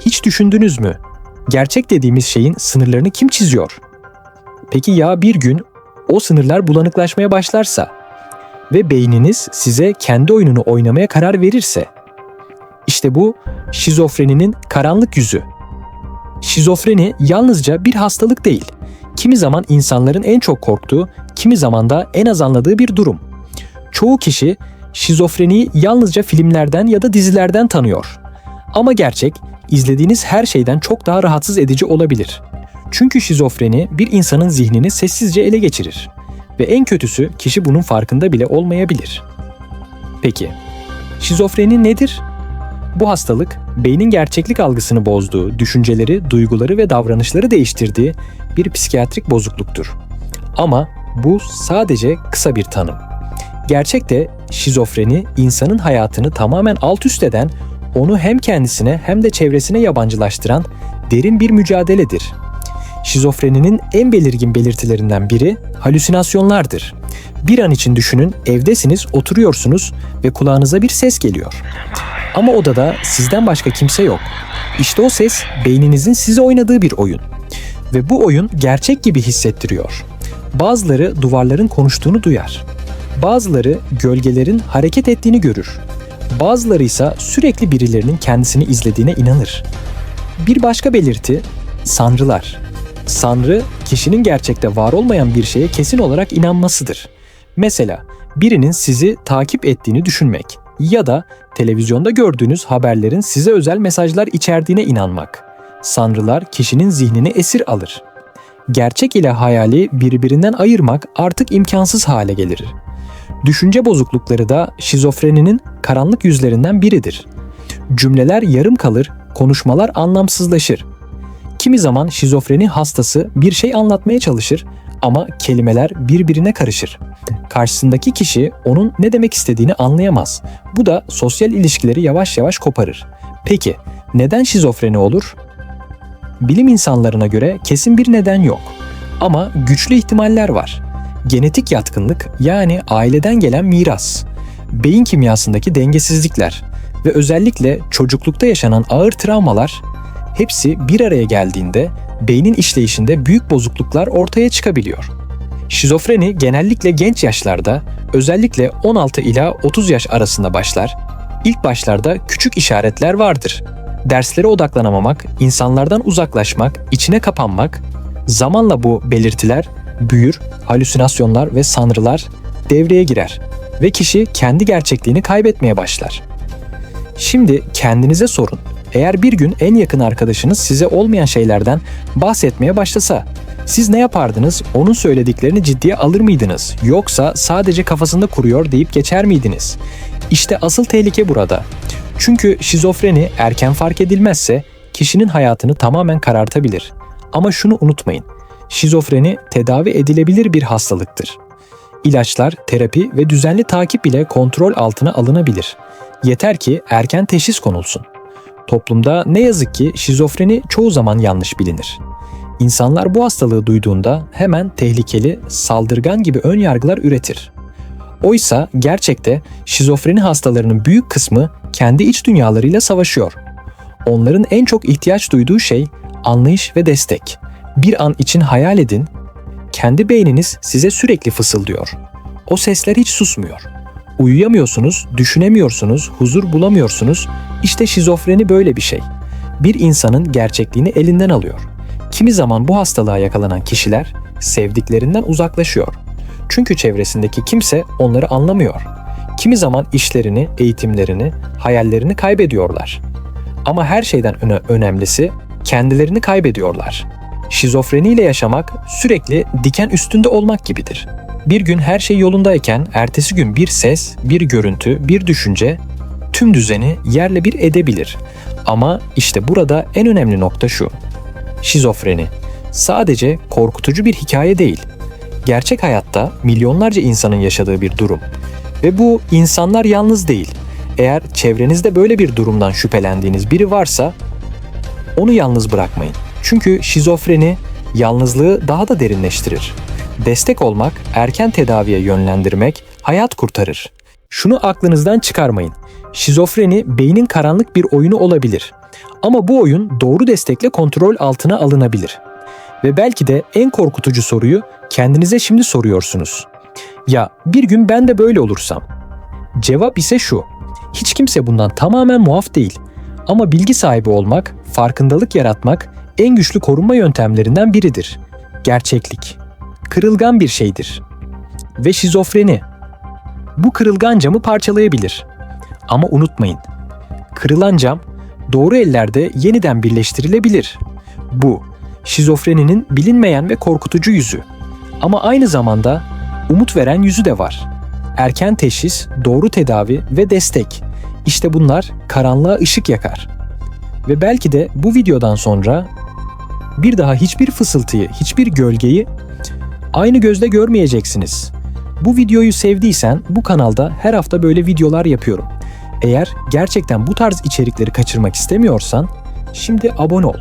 Hiç düşündünüz mü? Gerçek dediğimiz şeyin sınırlarını kim çiziyor? Peki ya bir gün o sınırlar bulanıklaşmaya başlarsa ve beyniniz size kendi oyununu oynamaya karar verirse? İşte bu şizofreninin karanlık yüzü. Şizofreni yalnızca bir hastalık değil. Kimi zaman insanların en çok korktuğu, kimi zaman da en az anladığı bir durum. Çoğu kişi şizofreniyi yalnızca filmlerden ya da dizilerden tanıyor. Ama gerçek, izlediğiniz her şeyden çok daha rahatsız edici olabilir. Çünkü şizofreni bir insanın zihnini sessizce ele geçirir. Ve en kötüsü kişi bunun farkında bile olmayabilir. Peki, şizofreni nedir? Bu hastalık, beynin gerçeklik algısını bozduğu, düşünceleri, duyguları ve davranışları değiştirdiği bir psikiyatrik bozukluktur. Ama bu sadece kısa bir tanım. Gerçekte şizofreni insanın hayatını tamamen alt üst eden, onu hem kendisine hem de çevresine yabancılaştıran derin bir mücadeledir. Şizofreninin en belirgin belirtilerinden biri halüsinasyonlardır. Bir an için düşünün, evdesiniz, oturuyorsunuz ve kulağınıza bir ses geliyor. Ama odada sizden başka kimse yok. İşte o ses beyninizin size oynadığı bir oyun. Ve bu oyun gerçek gibi hissettiriyor. Bazıları duvarların konuştuğunu duyar. Bazıları gölgelerin hareket ettiğini görür. Bazıları ise sürekli birilerinin kendisini izlediğine inanır. Bir başka belirti sanrılar. Sanrı, kişinin gerçekte var olmayan bir şeye kesin olarak inanmasıdır. Mesela birinin sizi takip ettiğini düşünmek ya da televizyonda gördüğünüz haberlerin size özel mesajlar içerdiğine inanmak. Sanrılar kişinin zihnini esir alır. Gerçek ile hayali birbirinden ayırmak artık imkansız hale gelir. Düşünce bozuklukları da şizofreninin karanlık yüzlerinden biridir. Cümleler yarım kalır, konuşmalar anlamsızlaşır. Kimi zaman şizofreni hastası bir şey anlatmaya çalışır ama kelimeler birbirine karışır. Karşısındaki kişi onun ne demek istediğini anlayamaz. Bu da sosyal ilişkileri yavaş yavaş koparır. Peki neden şizofreni olur? Bilim insanlarına göre kesin bir neden yok. Ama güçlü ihtimaller var. Genetik yatkınlık yani aileden gelen miras, beyin kimyasındaki dengesizlikler ve özellikle çocuklukta yaşanan ağır travmalar hepsi bir araya geldiğinde beynin işleyişinde büyük bozukluklar ortaya çıkabiliyor. Şizofreni genellikle genç yaşlarda, özellikle 16 ila 30 yaş arasında başlar. İlk başlarda küçük işaretler vardır. Derslere odaklanamamak, insanlardan uzaklaşmak, içine kapanmak, zamanla bu belirtiler büyür, halüsinasyonlar ve sanrılar devreye girer ve kişi kendi gerçekliğini kaybetmeye başlar. Şimdi kendinize sorun. Eğer bir gün en yakın arkadaşınız size olmayan şeylerden bahsetmeye başlasa, siz ne yapardınız? Onun söylediklerini ciddiye alır mıydınız? Yoksa sadece kafasında kuruyor deyip geçer miydiniz? İşte asıl tehlike burada. Çünkü şizofreni erken fark edilmezse kişinin hayatını tamamen karartabilir. Ama şunu unutmayın. Şizofreni tedavi edilebilir bir hastalıktır. İlaçlar, terapi ve düzenli takip ile kontrol altına alınabilir. Yeter ki erken teşhis konulsun. Toplumda ne yazık ki şizofreni çoğu zaman yanlış bilinir. İnsanlar bu hastalığı duyduğunda hemen tehlikeli, saldırgan gibi ön yargılar üretir. Oysa gerçekte şizofreni hastalarının büyük kısmı kendi iç dünyalarıyla savaşıyor. Onların en çok ihtiyaç duyduğu şey anlayış ve destek. Bir an için hayal edin, kendi beyniniz size sürekli fısıldıyor. O sesler hiç susmuyor. Uyuyamıyorsunuz, düşünemiyorsunuz, huzur bulamıyorsunuz. İşte şizofreni böyle bir şey. Bir insanın gerçekliğini elinden alıyor. Kimi zaman bu hastalığa yakalanan kişiler sevdiklerinden uzaklaşıyor. Çünkü çevresindeki kimse onları anlamıyor. Kimi zaman işlerini, eğitimlerini, hayallerini kaybediyorlar. Ama her şeyden öne önemlisi kendilerini kaybediyorlar. Şizofreniyle yaşamak sürekli diken üstünde olmak gibidir. Bir gün her şey yolundayken ertesi gün bir ses, bir görüntü, bir düşünce tüm düzeni yerle bir edebilir. Ama işte burada en önemli nokta şu. Şizofreni sadece korkutucu bir hikaye değil. Gerçek hayatta milyonlarca insanın yaşadığı bir durum. Ve bu insanlar yalnız değil. Eğer çevrenizde böyle bir durumdan şüphelendiğiniz biri varsa onu yalnız bırakmayın. Çünkü şizofreni yalnızlığı daha da derinleştirir. Destek olmak, erken tedaviye yönlendirmek hayat kurtarır. Şunu aklınızdan çıkarmayın. Şizofreni beynin karanlık bir oyunu olabilir. Ama bu oyun doğru destekle kontrol altına alınabilir. Ve belki de en korkutucu soruyu kendinize şimdi soruyorsunuz. Ya bir gün ben de böyle olursam? Cevap ise şu. Hiç kimse bundan tamamen muaf değil. Ama bilgi sahibi olmak, farkındalık yaratmak en güçlü korunma yöntemlerinden biridir. Gerçeklik. Kırılgan bir şeydir. Ve şizofreni. Bu kırılgan camı parçalayabilir. Ama unutmayın. Kırılan cam doğru ellerde yeniden birleştirilebilir. Bu şizofreninin bilinmeyen ve korkutucu yüzü. Ama aynı zamanda umut veren yüzü de var. Erken teşhis, doğru tedavi ve destek. İşte bunlar karanlığa ışık yakar. Ve belki de bu videodan sonra bir daha hiçbir fısıltıyı, hiçbir gölgeyi aynı gözle görmeyeceksiniz. Bu videoyu sevdiysen bu kanalda her hafta böyle videolar yapıyorum. Eğer gerçekten bu tarz içerikleri kaçırmak istemiyorsan şimdi abone ol.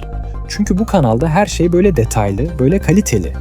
Çünkü bu kanalda her şey böyle detaylı, böyle kaliteli.